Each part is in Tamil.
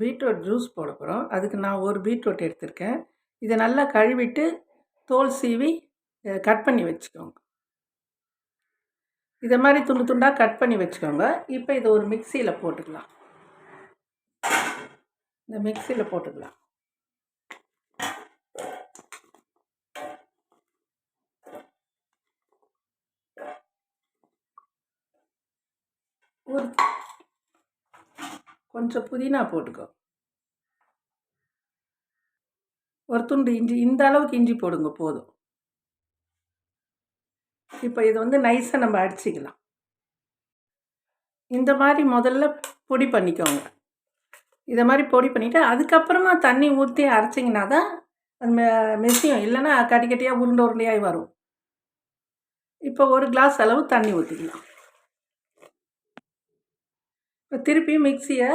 பீட்ரூட் ஜூஸ் போட போகிறோம் அதுக்கு நான் ஒரு பீட்ரூட் எடுத்திருக்கேன். இதை நல்லா கழுவிட்டு தோல் சீவி கட் பண்ணி வச்சுக்கோங்க. இதை மாதிரி துண்டு துண்டாக கட் பண்ணி வச்சுக்கோங்க. இப்போ இதை ஒரு மிக்சியில் போட்டுக்கலாம். இந்த மிக்சியில் போட்டுக்கலாம். ஒரு கொஞ்சம் புதினா போட்டுக்கோ. ஒரு துண்டு இஞ்சி இந்த அளவுக்கு இஞ்சி போடுங்க போதும். இப்போ இது வந்து நைஸாக நம்ம அடிச்சிக்கலாம். இந்த மாதிரி முதல்ல பொடி பண்ணிக்கோங்க. இதை மாதிரி பொடி பண்ணிவிட்டு அதுக்கப்புறமா தண்ணி ஊற்றி அரைச்சிங்கன்னா தான் அது மெ- மெசியும். இல்லைன்னா கட்டி கட்டியாக உருண்டை உருண்டையாகி வரும். இப்போ ஒரு கிளாஸ் அளவு தண்ணி ஊற்றிக்கலாம் இப்போ திருப்பி மிக்சியை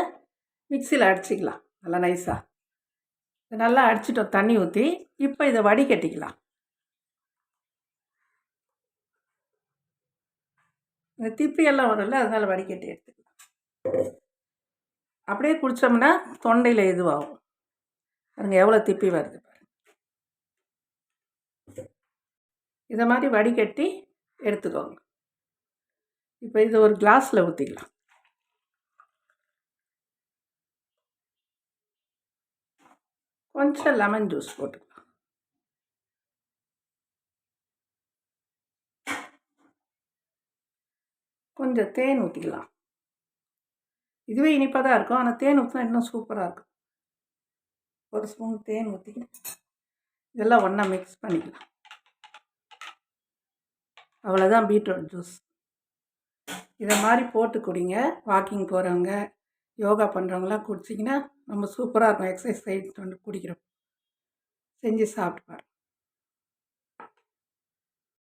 மிக்சியில் அடிச்சிக்கலாம் நல்லா நைஸாக நல்லா அடிச்சிட்டோம் தண்ணி ஊற்றி இப்போ இதை வடிகட்டிக்கலாம். இந்த திப்பியெல்லாம் வரும்ல அதனால வடிகட்டி எடுத்துக்கலாம். அப்படியே குடித்தோம்னா தொண்டையில் இதுவாகும். பாருங்க எவ்வளோ திப்பி வருது பாருங்க. இதை மாதிரி வடிகட்டி எடுத்துக்கோங்க. இப்போ இதை ஒரு கிளாஸில் ஊற்றிக்கலாம் கொஞ்சம் லெமன் ஜூஸ் போட்டுக்கலாம். கொஞ்சம் தேன் ஊற்றிக்கலாம் இதுவே இனிப்பாக தான் இருக்கும். ஆனால் தேன் ஊற்றினா இன்னும் சூப்பராக இருக்கும். ஒரு ஸ்பூன் தேன் ஊற்றிக்க இதெல்லாம் ஒன்றா மிக்ஸ் பண்ணிக்கலாம். அவ்வளோதான் பீட்ரூட் ஜூஸ் இதை மாதிரி போட்டு குடிங்க. வாக்கிங் போகிறவங்க யோகா பண்ணுறவங்களாம் குடிச்சிங்கன்னா ரொம்ப சூப்பராக இருக்கும். எக்ஸசைஸ் செய்து குடிக்கிறோம். செஞ்சு சாப்பிட்டு பாருங்கள்